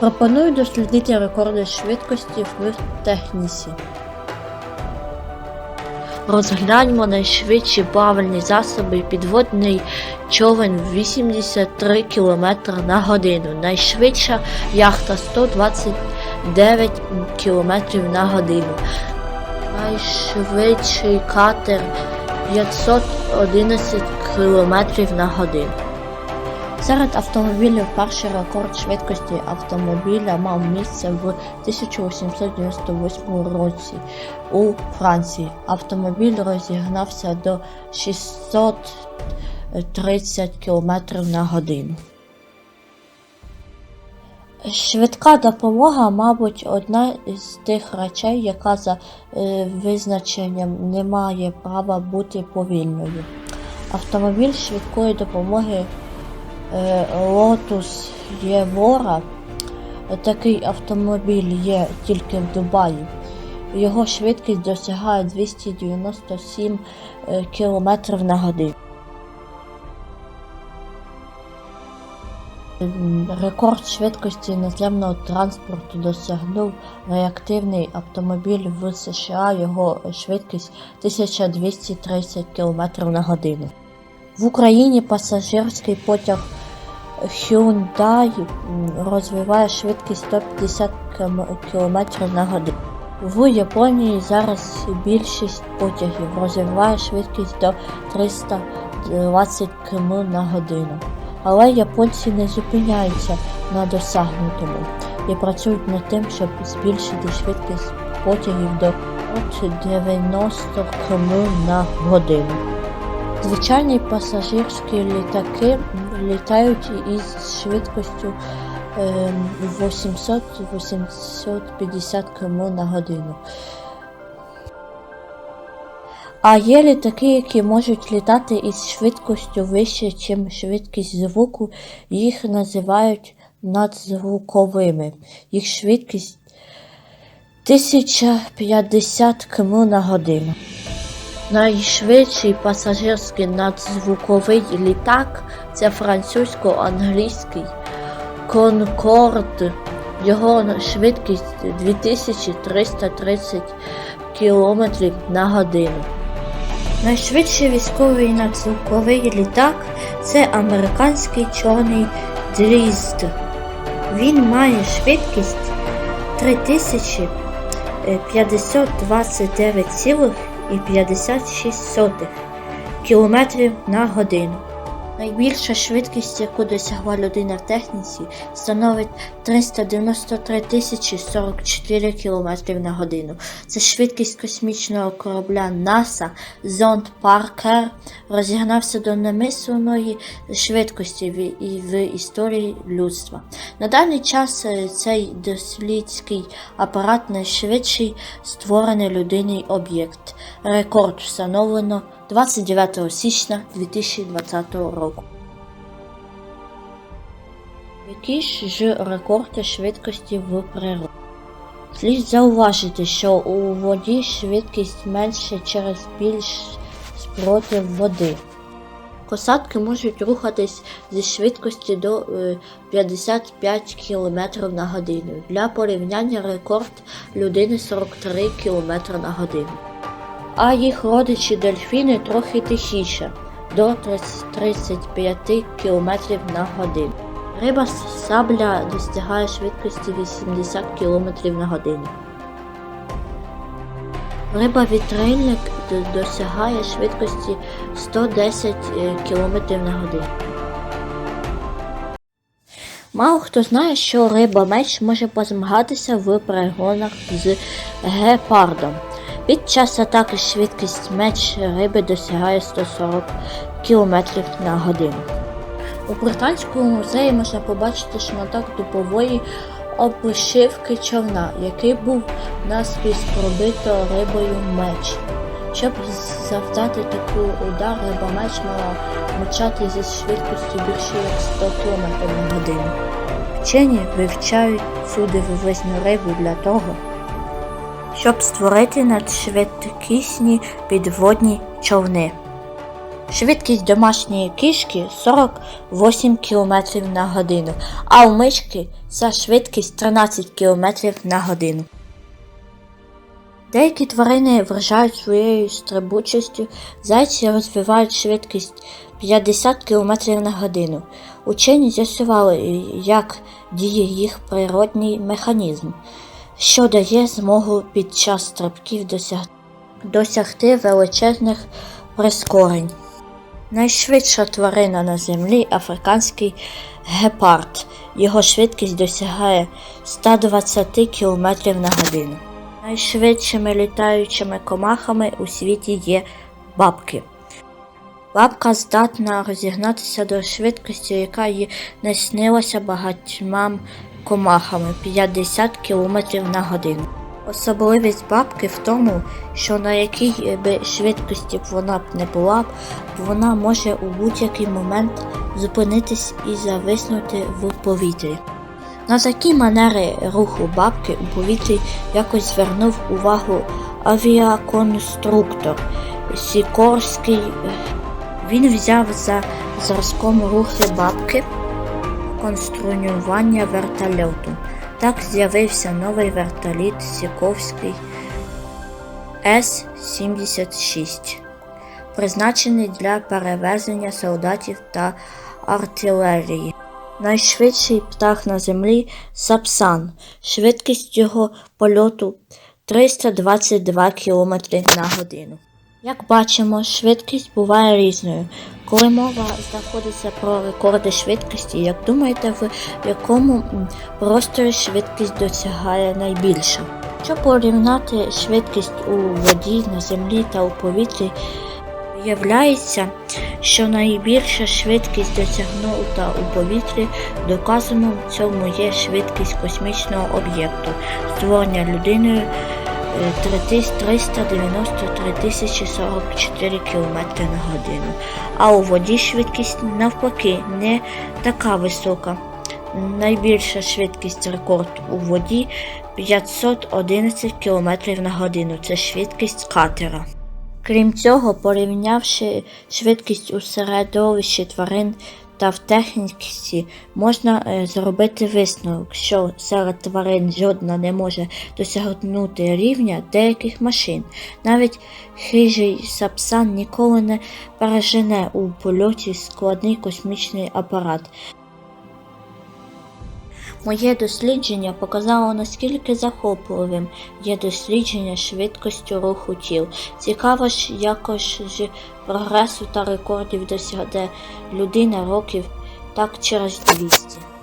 Пропоную дослідити рекорди швидкості в техніці. Розгляньмо найшвидші плавальні засоби. Підводний човен 83 км на годину. Найшвидша яхта 129 км на годину. Найшвидший катер 511 км на годину. Серед автомобілів перший рекорд швидкості автомобіля мав місце в 1898 році у Франції. Автомобіль розігнався до 630 км на годину. Швидка допомога, мабуть, одна з тих речей, яка за е, визначенням не має права бути повільною. Автомобіль швидкої допомоги Lotus Євора. Такий автомобіль є тільки в Дубаї. Його швидкість досягає 297 км на годину. Рекорд швидкості наземного транспорту досягнув реактивний автомобіль в США. Його швидкість 1230 км на годину. В Україні пасажирський потяг Hyundai розвиває швидкість 150 км на годину. В Японії зараз більшість потягів розвиває швидкість до 320 км на годину. Але японці не зупиняються на досягнутому і працюють над тим, щоб збільшити швидкість потягів до 90 км на годину. Звичайні пасажирські літаки літають із швидкістю ем, 800-850 км на годину. А є літаки, які можуть літати із швидкістю вище, ніж швидкість звуку, їх називають надзвуковими. Їх швидкість 1050 км на годину. Найшвидший пасажирський надзвуковий літак це французько-англійський Concorde. Його швидкість 2330 км на годину. Найшвидший військовий надзвуковий літак це американський чорний дрізд. Він має швидкість 3059,56 км на годину. Найбільша швидкість, яку досягла людина в техніці, становить 393 тисячі 44 км на годину. Це швидкість космічного корабля НАСА зонд Паркер розігнався до немислимої швидкості в, і в історії людства. На даний час е, цей дослідський апарат найшвидший створений людиною об'єкт. Рекорд встановлено 29 січня 2020 року. Які ж рекорди швидкості в природі? Слід зауважити, що у воді швидкість менше через більш спротив води. Косатки можуть рухатись зі швидкості до е, 55 км на годину. Для порівняння рекорд людини 43 км на годину. А їх родичі дельфіни трохи тихіше до 35 км на годину. Риба сабля достигає швидкості 80 км на годину. Риба вітрильник досягає швидкості 110 км на годину. Мало хто знає, що риба меч може позмагатися в перегонах з гепардом. Під час атаки швидкість меч риби досягає 140 км на годину. У Британському музеї можна побачити шматок дупової обшивки човна, який був наскрізь пробито рибою меч. Щоб завдати таку удар, риба меч мала мчати зі швидкістю більше як 100 км на годину. Вчені вивчають цю дивовижну рибу для того, щоб створити надшвидкісні підводні човни. Швидкість домашньої кішки 48 км на годину, а у мишки ця швидкість 13 км на годину. Деякі тварини вражають своєю стрибучістю, зайці розвивають швидкість 50 км на годину. Учені з'ясували, як діє їх природній механізм, що дає змогу під час стрибків досяг... досягти величезних прискорень. Найшвидша тварина на землі африканський гепард. Його швидкість досягає 120 км на годину. Найшвидшими літаючими комахами у світі є бабки. Бабка здатна розігнатися до швидкості, яка їй не снилася багатьмам комахами 50 км на годину. Особливість бабки в тому, що на якій би швидкості б вона б не була вона може у будь-який момент зупинитись і зависнути в повітрі. На такі манери руху бабки у повітрі якось звернув увагу авіаконструктор Сікорський. Він взяв за зразком рухи бабки конструювання вертольоту. Так з'явився новий вертоліт Сіковський С-76, призначений для перевезення солдатів та артилерії. Найшвидший птах на землі Сапсан. Швидкість його польоту 322 км на годину. Як бачимо, швидкість буває різною. Коли мова знаходиться про рекорди швидкості, як думаєте, ви в якому просторі швидкість досягає найбільше? Щоб порівняти швидкість у воді, на землі та у повітрі, виявляється, що найбільша швидкість досягнута у повітрі, доказано в цьому є швидкість космічного об'єкту, створення людиною 393 044 км на годину. А у воді швидкість навпаки не така висока. Найбільша швидкість рекорд у воді 511 км на годину. Це швидкість катера. Крім цього, порівнявши швидкість у середовищі тварин та в техніці, можна е, зробити висновок, що серед тварин жодна не може досягнути рівня деяких машин. Навіть хижий сапсан ніколи не пережене у польоті складний космічний апарат. Моє дослідження показало, наскільки захопливим є дослідження швидкості руху тіл. Цікаво ж, якось ж прогресу та рекордів досягне людина років так через 200.